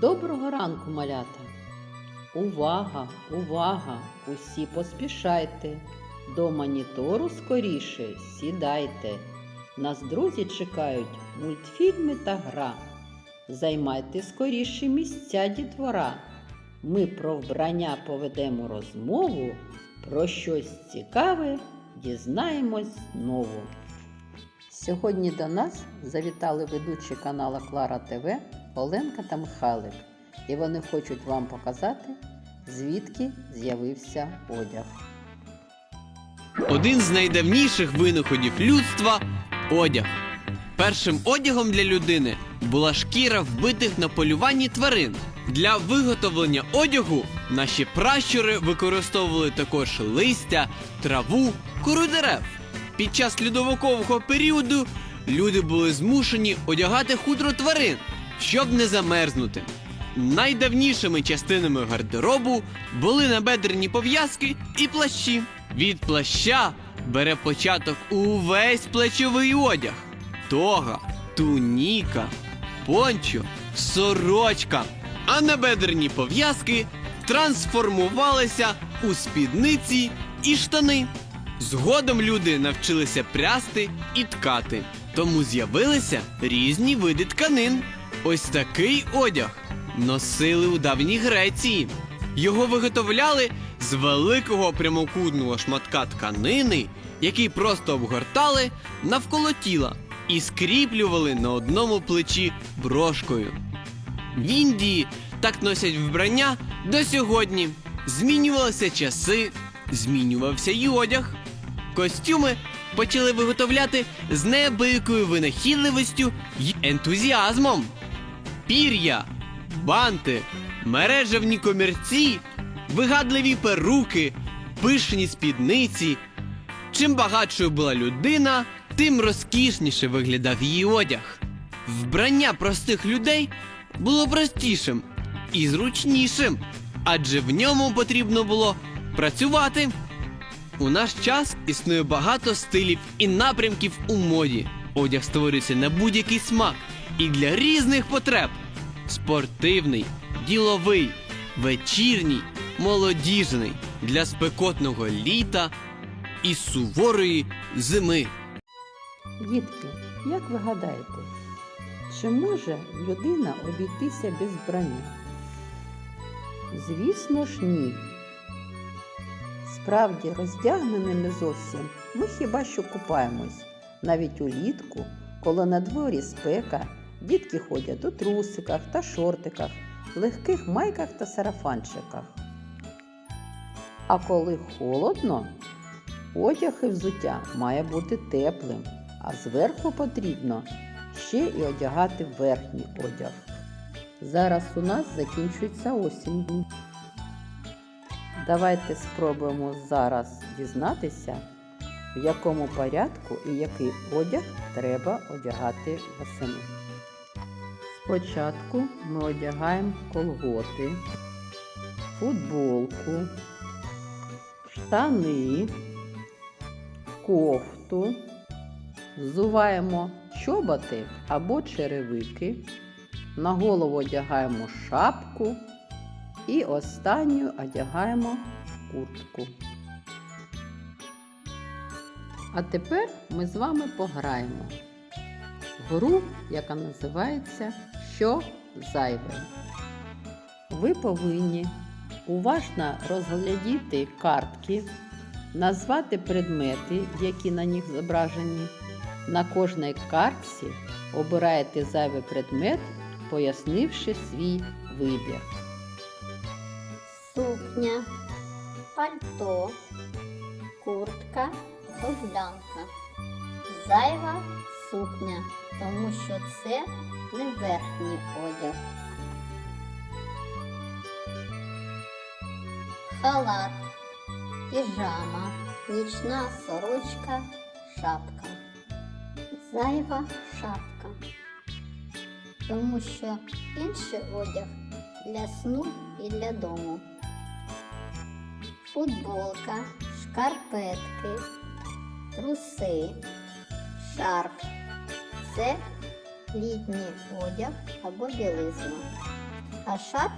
Доброго ранку, малята! Увага, увага! Усі поспішайте. До монітору скоріше сідайте. Нас друзі чекають мультфільми та гра. Займайте скоріше місця дітвора. Ми про вбрання поведемо розмову, про щось цікаве дізнаємось знову. Сьогодні до нас завітали ведучі канала Клара ТВ Оленка та Михайлик, і вони хочуть вам показати, звідки з'явився одяг. Один з найдавніших винаходів людства одяг. Першим одягом для людини була шкіра вбитих на полюванні тварин. Для виготовлення одягу наші пращури використовували також листя, траву, кору дерев. Під час льодовикового періоду люди були змушені одягати хутро тварин, щоб не замерзнути. Найдавнішими частинами гардеробу були набедрені пов'язки і плащі. Від плаща бере початок увесь плечовий одяг: тога, туніка, пончо, сорочка. А набедрені пов'язки трансформувалися у спідниці і штани. Згодом люди навчилися прясти і ткати, тому з'явилися різні види тканин. Ось такий одяг носили у давній Греції. Його виготовляли з великого прямокутного шматка тканини, який просто обгортали навколо тіла і скріплювали на одному плечі брошкою. В Індії так носять вбрання до сьогодні. Змінювалися часи, змінювався й одяг. Костюми почали виготовляти з неабиякою винахідливістю й ентузіазмом. Пір'я, банти, мережевні комірці, вигадливі перуки, пишні спідниці. Чим багатшою була людина, тим розкішніше виглядав її одяг. Вбрання простих людей було простішим і зручнішим, адже в ньому потрібно було працювати. У наш час існує багато стилів і напрямків у моді. Одяг створюється на будь-який смак і для різних потреб: спортивний, діловий, вечірній, молодіжний, для спекотного літа і суворої зими. Дітки, як ви гадаєте, чи може людина обійтися без вбрання? Звісно ж, ні. Справді, роздягненими зовсім ми хіба що купаємось. Навіть улітку, коли на дворі спека, дітки ходять у трусиках та шортиках, легких майках та сарафанчиках. А коли холодно, одяг і взуття має бути теплим, а зверху потрібно ще і одягати верхній одяг. Зараз у нас закінчується осінь. Давайте спробуємо зараз дізнатися, в якому порядку і який одяг треба одягати восени. Спочатку ми одягаємо колготи, футболку, штани, кофту, взуваємо чоботи або черевики, на голову одягаємо шапку і останню одягаємо куртку. А тепер ми з вами пограємо в гру, яка називається Що зайве. Ви повинні уважно розглядіти картки, назвати предмети, які на них зображені. На кожній картці обираєте зайвий предмет, пояснивши свій вибір. сукня, пальто, куртка, ковлянка. Зайва сукня, тому що це не верхній одяг. Халат, піжама, нічна сорочка, шапка. Зайва шапка. Тому що інший одяг для сну і для дому футболка, шкарпетки, труси, шарф. Це літній одяг або білизна. А шарф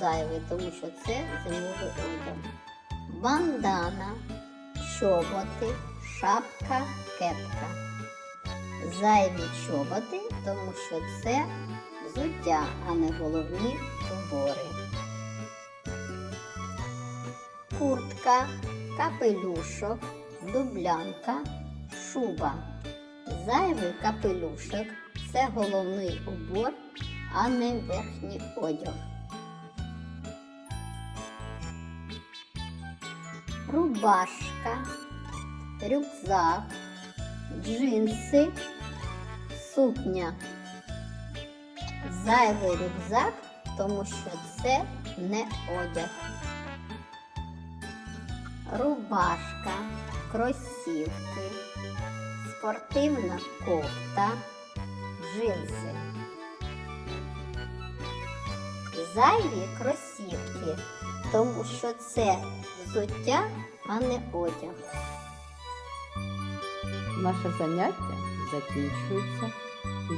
зайвий, тому що це зимовий одяг. Бандана, чоботи, шапка, кепка. Зайві чоботи, тому що це взуття, а не головні убори. Куртка, капелюшок, дублянка, шуба. Зайвий капелюшок це головний убор, а не верхній одяг. Рубашка, рюкзак, джинси, сукня. Зайвий рюкзак, тому що це не одяг. Рубашка, кросівки, спортивна кофта, джинси. Зайві кросівки, тому що це взуття, а не одяг. Наше заняття закінчується.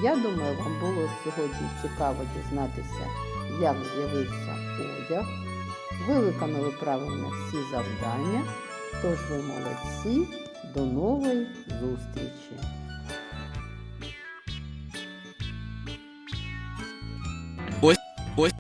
Я думаю, вам було сьогодні цікаво дізнатися, як з'явився одяг. Ви виконали правильно всі завдання, тож ви молодці. До нової зустрічі!